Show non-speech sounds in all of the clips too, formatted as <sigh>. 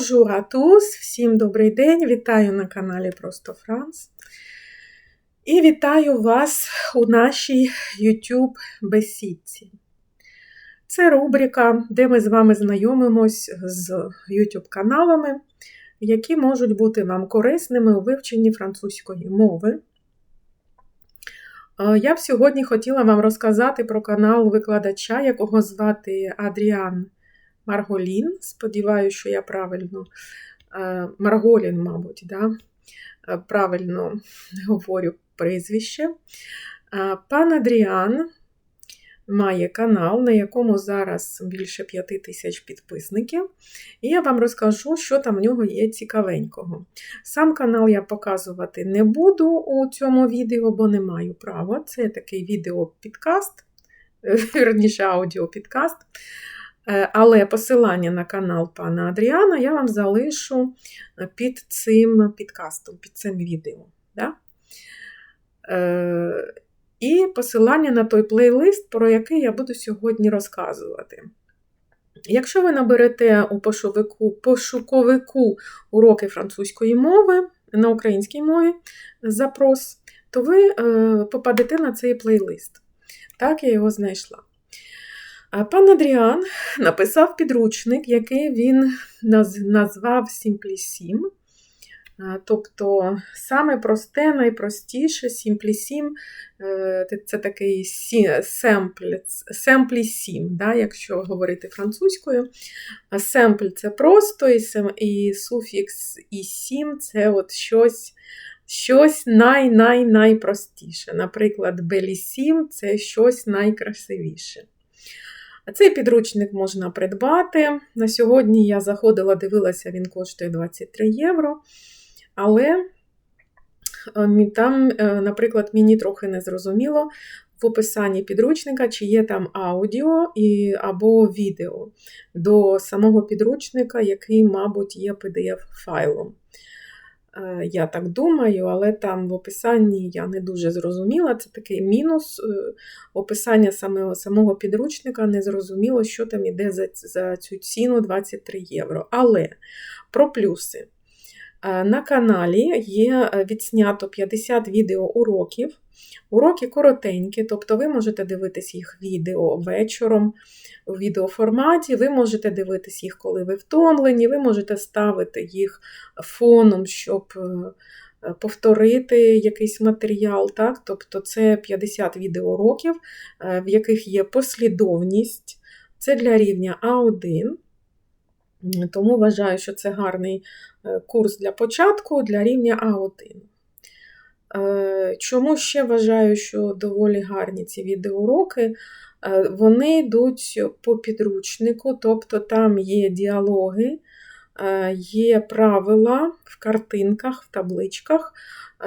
Bonjour à! Всім добрий день! Вітаю на каналі Просто Франс. І вітаю вас у нашій YouTube бесідці. Це рубрика, де ми з вами знайомимось з YouTube каналами, які можуть бути вам корисними у вивченні французької мови. Я б сьогодні хотіла вам розказати про канал викладача, якого звати Адріан Марголін. Сподіваюся, що я правильно е, Марголін, мабуть, да? Е, правильно говорю прізвище. Е, пан Адріан має канал, на якому зараз більше 5 тисяч підписників. І я вам розкажу, що там в нього є цікавенького. Сам канал я показувати не буду у цьому відео, бо не маю права. Це такий відео-підкаст, <laughs> верніше аудіопідкаст. Е, але посилання на канал пана Адріана я вам залишу е, під цим підкастом, під цим відео. Да? Е, і посилання на той плейлист, про який я буду сьогодні розказувати. Якщо ви наберете у пошуковику, пошуковику уроки французької мови на українській мові запрос, то ви попадете на цей плейлист. Так, я його знайшла. Пан Адріан написав підручник, який він назвав Сімплісім. Тобто саме просте, найпростіше, Сімплісім це такий семплі сім, да, якщо говорити французькою. Семпль це просто, і суфікс і сім це от щось щось най-най-найпростіше. Наприклад, белісім це щось найкрасивіше. Цей підручник можна придбати. На сьогодні я заходила, дивилася, він коштує 23 євро. Але е, там, е, наприклад, мені трохи не зрозуміло в описанні підручника, чи є там аудіо і, або відео до самого підручника, який, мабуть, є PDF-файлом. Е, я так думаю, але там в описанні я не дуже зрозуміла. Це такий мінус е, описання самого самого підручника, не зрозуміло, що там іде за, за цю ціну 23 євро. Але про плюси. Е, на каналі є відснято 50 відеоуроків. Уроки коротенькі, тобто ви можете дивитись їх відео вечором у відеоформаті, ви можете дивитись їх, коли ви втомлені, ви можете ставити їх фоном, щоб е, повторити якийсь матеріал. Так? Тобто це 50 відеоуроків, е, в яких є послідовність. Це для рівня А1. Тому вважаю, що це гарний е, курс для початку для рівня А1. Е, чому ще вважаю, що доволі гарні ці відеоуроки? Е, вони йдуть по підручнику, тобто там є діалоги, е, є правила в картинках, в табличках.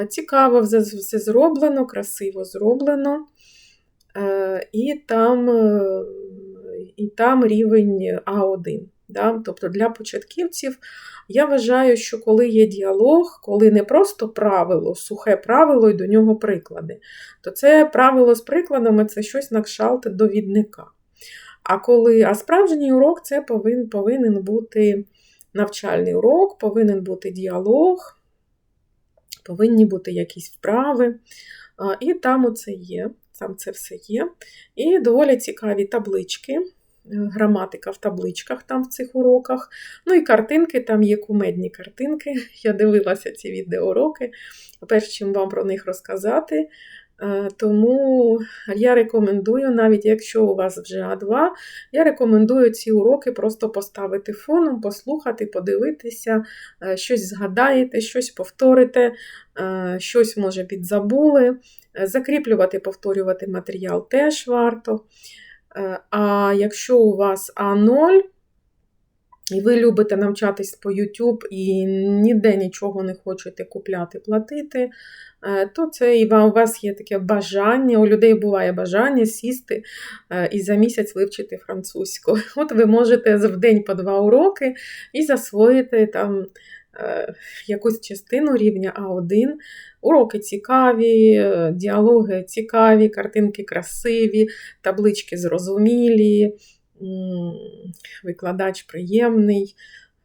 Цікаво, все зроблено, красиво зроблено. І там, І там рівень А1. Да? Тобто для початківців я вважаю, що коли є діалог, коли не просто правило, сухе правило і до нього приклади, то це правило з прикладами це щось на кшалт довідника. А коли, а справжній урок це повинен, повинен бути навчальний урок, повинен бути діалог, повинні бути якісь вправи. І там оце є, там це все є. І доволі цікаві таблички граматика в табличках там в цих уроках. Ну і картинки, там є кумедні картинки. <laughs> Я дивилася ці відеоуроки, перш чим вам про них розказати. Е, тому я рекомендую, навіть якщо у вас вже А2, я рекомендую ці уроки просто поставити фоном, послухати, подивитися, е, щось згадаєте, щось повторите, е, щось, може, підзабули. Закріплювати, повторювати матеріал теж варто. Е, а якщо у вас А0, і ви любите навчатись по YouTube і ніде нічого не хочете купляти, платити, е, то це і у вас є таке бажання, у людей буває бажання сісти е, і за місяць вивчити французьку. <laughs> От ви можете в день по два уроки і засвоїти там якусь частину рівня А1. Уроки цікаві, е, діалоги цікаві, картинки красиві, таблички зрозумілі, викладач приємний.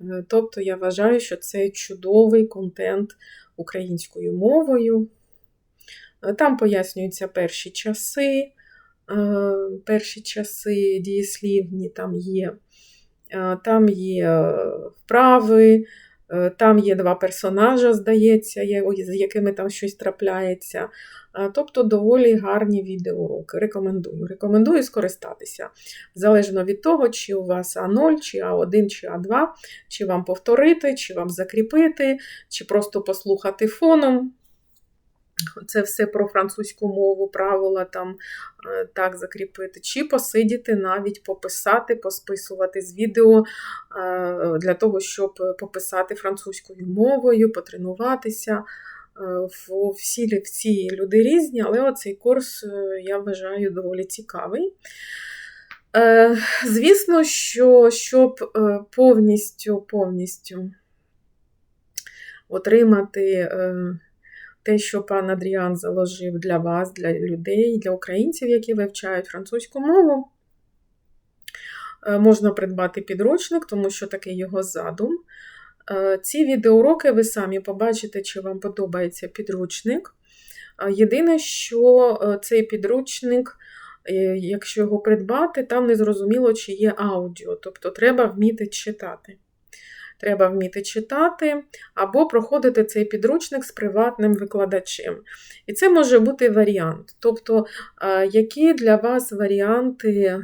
Е, Тобто я вважаю, що це чудовий контент українською мовою. Е, Там пояснюються перші часи, е, перші часи дієслівні там є. Е, Там є е, вправи, е, там є два персонажа, здається, з якими там щось трапляється. Е, Тобто доволі гарні відеоуроки. Рекомендую. Рекомендую скористатися. Залежно від того, чи у вас А0, чи А1, чи А2, чи вам повторити, чи вам закріпити, чи просто послухати фоном. Це все про французьку мову, правила там е, так закріпити, чи посидіти, навіть пописати, посписувати з відео е, для того, щоб пописати французькою мовою, потренуватися. Е, Всі, всі люди різні, але оцей курс я вважаю доволі цікавий. Звісно, що щоб повністю, повністю отримати те, що пан Адріан заложив для вас, для людей, для українців, які вивчають французьку мову, е, можна придбати підручник, тому що такий його задум. Е, Ці відеоуроки ви самі побачите, чи вам подобається підручник. Е, Єдине, що цей підручник, якщо його придбати, там не зрозуміло, чи є аудіо, тобто треба вміти читати. Треба вміти читати або проходити цей підручник з приватним викладачем. І це може бути варіант. Тобто, е, які для вас варіанти,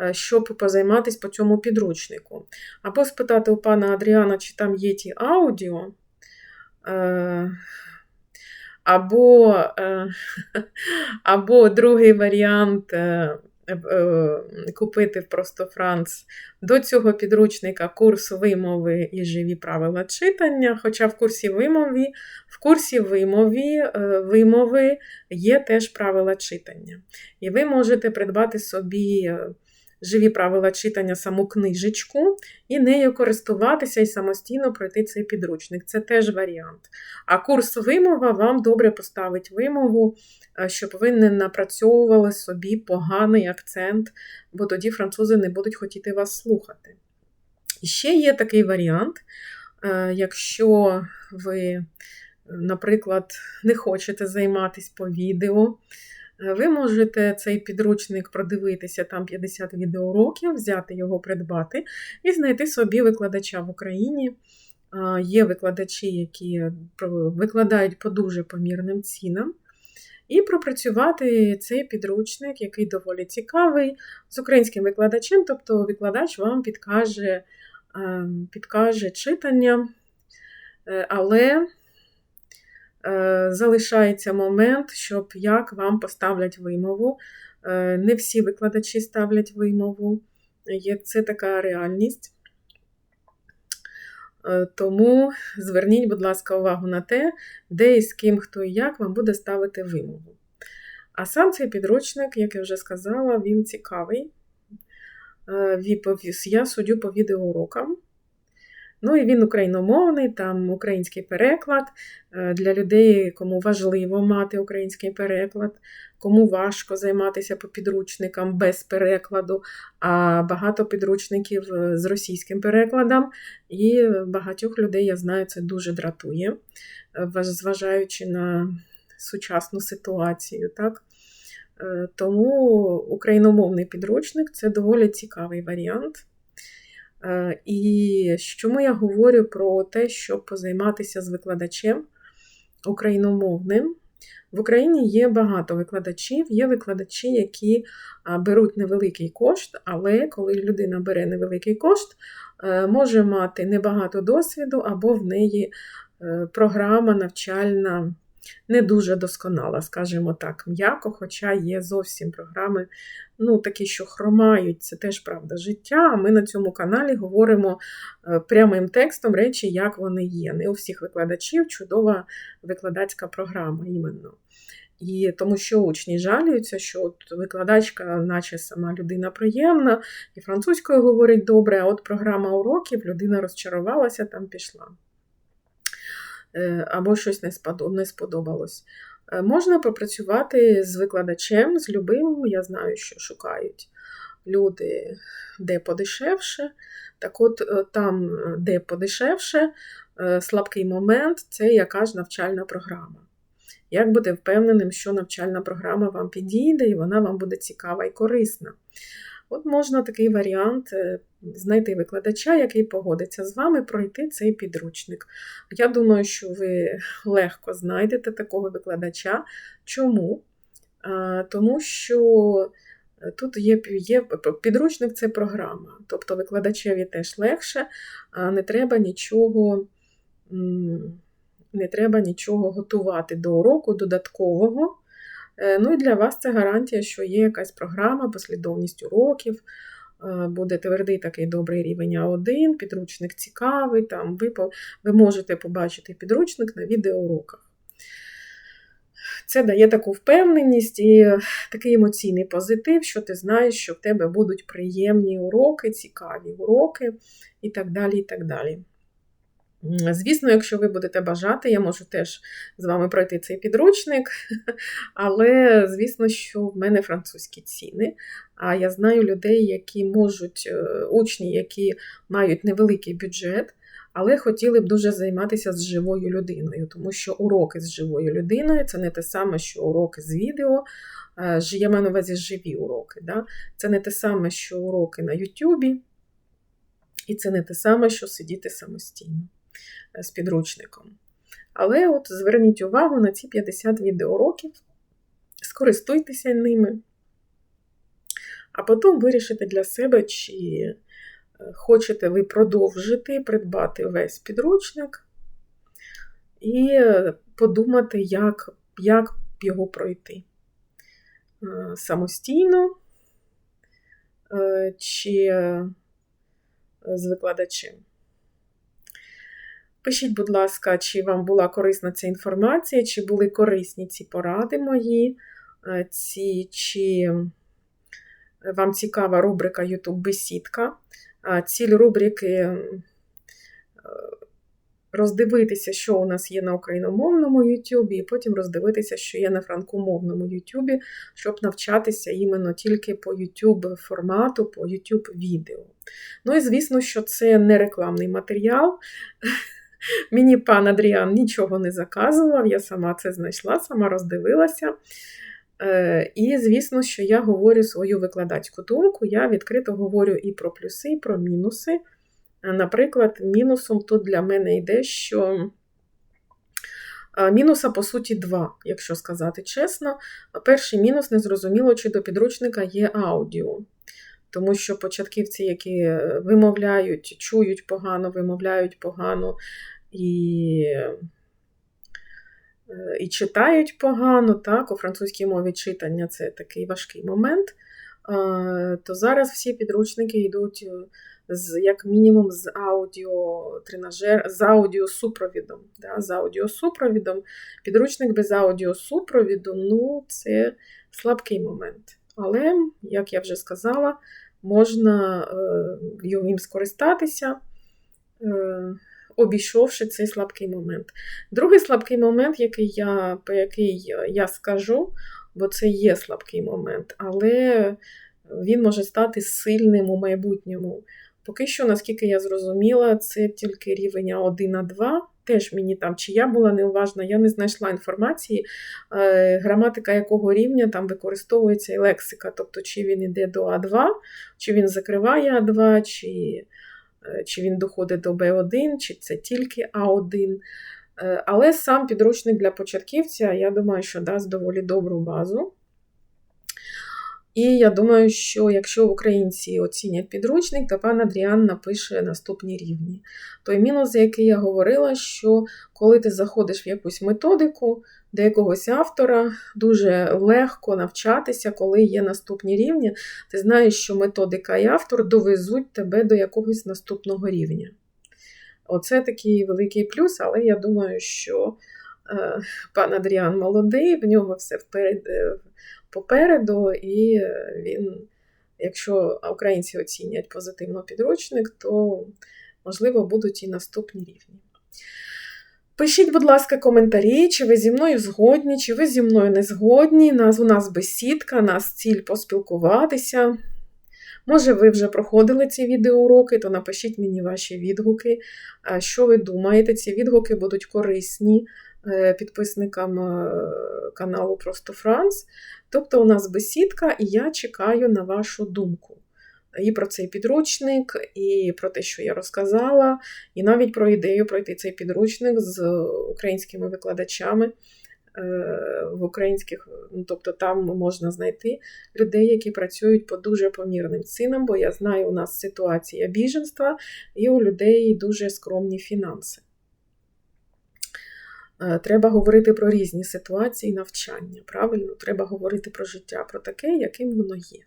е, щоб позайматися по цьому підручнику? Або спитати у пана Адріана, чи там є ті аудіо. е, Або, <laughs> або другий варіант е, е, купити просто Франц до цього підручника курс вимови і живі правила читання. Хоча в курсі вимові, в курсі вимові, е, вимови є теж правила читання. І ви можете придбати собі живі правила читання саму книжечку і нею користуватися і самостійно пройти цей підручник. Це теж варіант. А курс вимова вам добре поставить вимову, е, щоб ви не напрацьовували собі поганий акцент, бо тоді французи не будуть хотіти вас слухати. І ще є такий варіант, е, якщо ви, наприклад, не хочете займатися по відео, ви можете цей підручник продивитися, там 50 відеоуроків, взяти його, придбати і знайти собі викладача в Україні. Є викладачі, які викладають по дуже помірним цінам. І пропрацювати цей підручник, який доволі цікавий, з українським викладачем, тобто викладач вам підкаже, ем, підкаже читання, Е, але е, залишається момент, щоб як вам поставлять вимову. Е, Не всі викладачі ставлять вимову. Це така реальність. Е, Тому зверніть, будь ласка, увагу на те, де і з ким, хто і як вам буде ставити вимову. А сам цей підручник, як я вже сказала, він цікавий. Е, Я суддю по відеоурокам. Ну і він україномовний, там український переклад е, для людей, кому важливо мати український переклад, кому важко займатися по підручникам без перекладу, а багато підручників е, з російським перекладом. І багатьох людей, я знаю, це дуже дратує, е, зважаючи на сучасну ситуацію. Так? Тому україномовний підручник це доволі цікавий варіант. Е, І чому я говорю про те, щоб позайматися з викладачем україномовним? В Україні є багато викладачів, є викладачі, які беруть невеликий кошт, але коли людина бере невеликий кошт, е, може мати небагато досвіду, або в неї е, програма навчальна не дуже досконала, скажімо так, м'яко, хоча є зовсім програми, ну, такі, що хромають, це теж правда життя. А ми на цьому каналі говоримо е, прямим текстом речі, як вони є. Не у всіх викладачів чудова викладацька програма іменно. І тому що учні жалюються, що от викладачка, наче сама людина приємна, і французькою говорить добре, а от програма уроків людина розчарувалася, там пішла. Е, Або щось не сподобалось. Е, Можна попрацювати з викладачем, з любим, я знаю, що шукають. люди, де подешевше. Так от е, там, де подешевше, слабкий момент це яка ж навчальна програма. Як бути впевненим, що навчальна програма вам підійде і вона вам буде цікава і корисна. От можна такий варіант знайти викладача, який погодиться з вами пройти цей підручник. Я думаю, що ви легко знайдете такого викладача. Чому? Тому що е, тут є є підручник це програма, тобто викладачеві теж легше, не треба нічого. Не треба нічого готувати до уроку додаткового. Е, ну і для вас це гарантія, що є якась програма, послідовність уроків, буде твердий такий добрий рівень А1, підручник цікавий, там ви ви можете побачити підручник на відеоуроках. Це дає таку впевненість і такий емоційний позитив, що ти знаєш, що в тебе будуть приємні уроки, цікаві уроки і так далі. і так далі. Звісно, якщо ви будете бажати, я можу теж з вами пройти цей підручник, <laughs> але, звісно, що в мене французькі ціни. А я знаю людей, які можуть, е, учні, які мають невеликий бюджет, але хотіли б дуже займатися з живою людиною, тому що уроки з живою людиною це не те саме, що уроки з відео. Е, я маю на увазі живі уроки. Да? Це не те саме, що уроки на Ютубі, і це не те саме, що сидіти самостійно. Е, з підручником. Але от зверніть увагу на ці 50 відеоуроків, скористуйтеся ними, а потім вирішите для себе, чи е, хочете ви продовжити придбати весь підручник і е, подумати, як, як його пройти. Самостійно чи з викладачем. Пишіть, будь ласка, чи вам була корисна ця інформація, чи були корисні ці поради мої, е, ці, чи вам цікава рубрика YouTube бесідка. Ціль рубрики е, роздивитися, що у нас є на україномовному YouTube, і потім роздивитися, що є на франкомовному YouTube, щоб навчатися іменно тільки по YouTube формату, по YouTube відео. Ну і звісно, що це не рекламний матеріал. Мені пан Адріан нічого не заказував, я сама це знайшла, сама роздивилася. Е, і, звісно, що я говорю свою викладацьку думку, я відкрито говорю і про плюси, і про мінуси. Е, наприклад, мінусом тут для мене йде, що е, мінуса, по суті, два, якщо сказати чесно. Перший мінус незрозуміло, чи до підручника є аудіо. Тому що початківці, які вимовляють, чують погано, вимовляють погано, і е, і читають погано, так, у французькій мові читання це такий важкий момент, то зараз всі підручники йдуть е, з, як мінімум з аудіотренажер, з аудіосупровідом. Да, з аудіосупровідом. Підручник без аудіосупровіду ну, це слабкий момент. Але, як я вже сказала, можна е, їм скористатися обійшовши цей слабкий момент. Другий слабкий момент, який я, по який я скажу, бо це є слабкий момент, але він може стати сильним у майбутньому. Поки що, наскільки я зрозуміла, це тільки рівень 1 на 2. Теж мені там, чи я була неуважна, я не знайшла інформації, е, граматика якого рівня там використовується і лексика, тобто, чи він йде до А2, чи він закриває А2, чи Е, чи він доходить до Б1, чи це тільки А1. Е, але сам підручник для початківця, я думаю, що дасть доволі добру базу. І я думаю, що якщо українці оцінять підручник, то пан Адріан напише наступні рівні. Той мінус, за який я говорила, що коли ти заходиш в якусь методику до якогось автора, дуже легко навчатися, коли є наступні рівні. Ти знаєш, що методика і автор довезуть тебе до якогось наступного рівня. Оце такий великий плюс, але я думаю, що е, пан Адріан молодий, в нього все вперед, е, попереду, і він, якщо українці оцінять позитивно підручник, то, можливо, будуть і наступні рівні. Пишіть, будь ласка, коментарі, чи ви зі мною згодні, чи ви зі мною не згодні. Нас У нас бесідка, нас ціль поспілкуватися. Може, ви вже проходили ці відеоуроки, то напишіть мені ваші відгуки. Що ви думаєте? Ці відгуки будуть корисні е, підписникам е, каналу Просто Франс. Тобто, у нас бесідка, і я чекаю на вашу думку. І про цей підручник, і про те, що я розказала, і навіть про ідею пройти цей підручник з українськими викладачами в українських, ну, тобто там можна знайти людей, які працюють по дуже помірним цінам, бо я знаю, у нас ситуація біженства, і у людей дуже скромні фінанси. Треба говорити про різні ситуації навчання. Правильно, треба говорити про життя, про таке, яким воно є.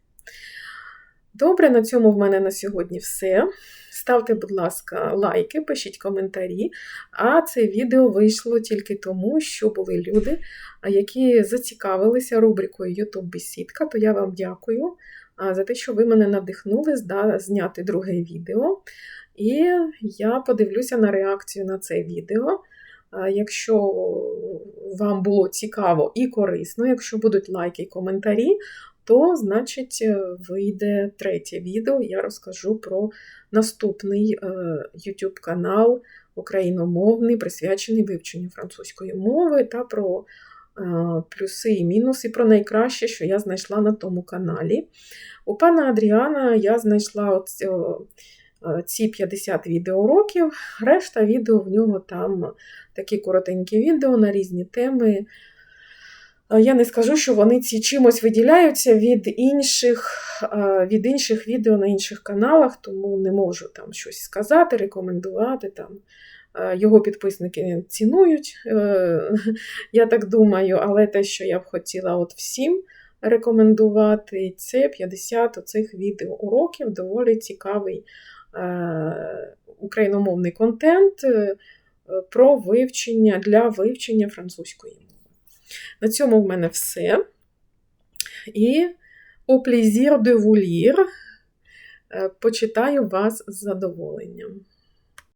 Добре, на цьому в мене на сьогодні все. Ставте, будь ласка, лайки, пишіть коментарі. А це відео вийшло тільки тому, що були люди, які зацікавилися рубрикою YouTube бесідка, то я вам дякую за те, що ви мене надихнули зняти друге відео. І я подивлюся на реакцію на це відео. Якщо вам було цікаво і корисно, якщо будуть лайки і коментарі, то, значить, е, вийде третє відео. Я розкажу про наступний е, YouTube канал україномовний, присвячений вивченню французької мови та про е, плюси і мінуси, про найкраще, що я знайшла на тому каналі. У пана Адріана я знайшла ці 50 відеоуроків, решта відео в нього там такі коротенькі відео на різні теми. Я не скажу, що вони ці чимось виділяються від інших від інших відео на інших каналах, тому не можу там щось сказати, рекомендувати. Там. Його підписники цінують, е, <laughs> я так думаю, але те, що я б хотіла от всім рекомендувати, це 50 оцих відеоуроків, доволі цікавий е, україномовний контент е, про вивчення для вивчення французької мови. На цьому в мене все. І au plaisir de vous lire. Почитаю вас з задоволенням.